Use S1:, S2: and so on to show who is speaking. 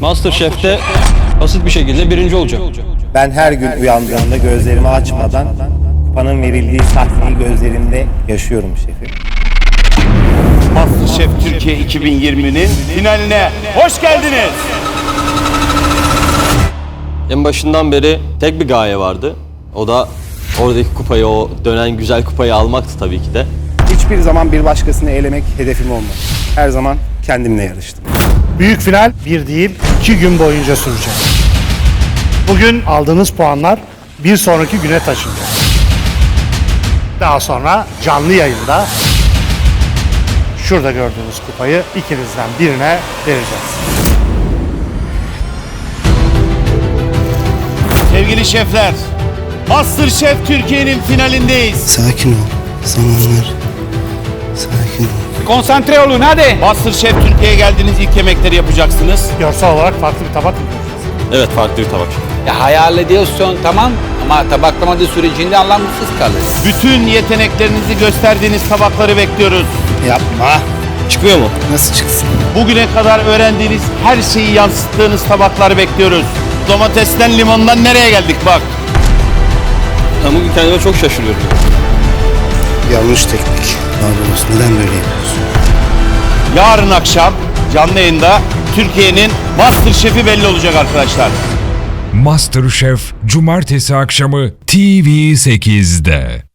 S1: Masterchef'te basit bir şekilde birinci olacak.
S2: Ben her gün uyandığımda gözlerimi açmadan kupanın verildiği sahneyi gözlerimde yaşıyorum şefim.
S3: MasterChef Türkiye 2020'nin finaline hoş geldiniz.
S1: En başından beri tek bir gaye vardı. O da oradaki kupayı, o dönen güzel kupayı almaktı tabii ki de.
S2: Hiçbir zaman bir başkasını elemek hedefim olmadı. Her zaman kendimle yarıştım.
S4: Büyük final bir değil, iki gün boyunca sürecek. Bugün aldığınız puanlar bir sonraki güne taşınacak. Daha sonra canlı yayında şurada gördüğünüz kupayı ikinizden birine vereceğiz.
S3: Sevgili şefler, MasterChef Türkiye'nin finalindeyiz.
S5: Sakin ol. Zamanlar.
S6: Konsantre olun hadi.
S3: MasterChef Türkiye'ye geldiniz ilk yemekleri yapacaksınız.
S4: Görsel olarak farklı bir tabak mı göreceğiz?
S1: Evet farklı bir tabak.
S6: Ya hayal ediyorsun tamam ama tabaklamadığı sürecinde anlamsız kalır.
S3: Bütün yeteneklerinizi gösterdiğiniz tabakları bekliyoruz.
S2: Yapma.
S1: Çıkıyor mu?
S5: Nasıl çıksın?
S3: Bugüne kadar öğrendiğiniz her şeyi yansıttığınız tabakları bekliyoruz. Domatesten limondan nereye geldik bak.
S1: Ben bugün kendime çok şaşırıyorum.
S5: Yanlış teknik. Barbaros neden böyle yapıyorsun?
S3: Yarın akşam canlı yayında Türkiye'nin MasterChef'i belli olacak arkadaşlar.
S7: MasterChef Cumartesi akşamı TV8'de.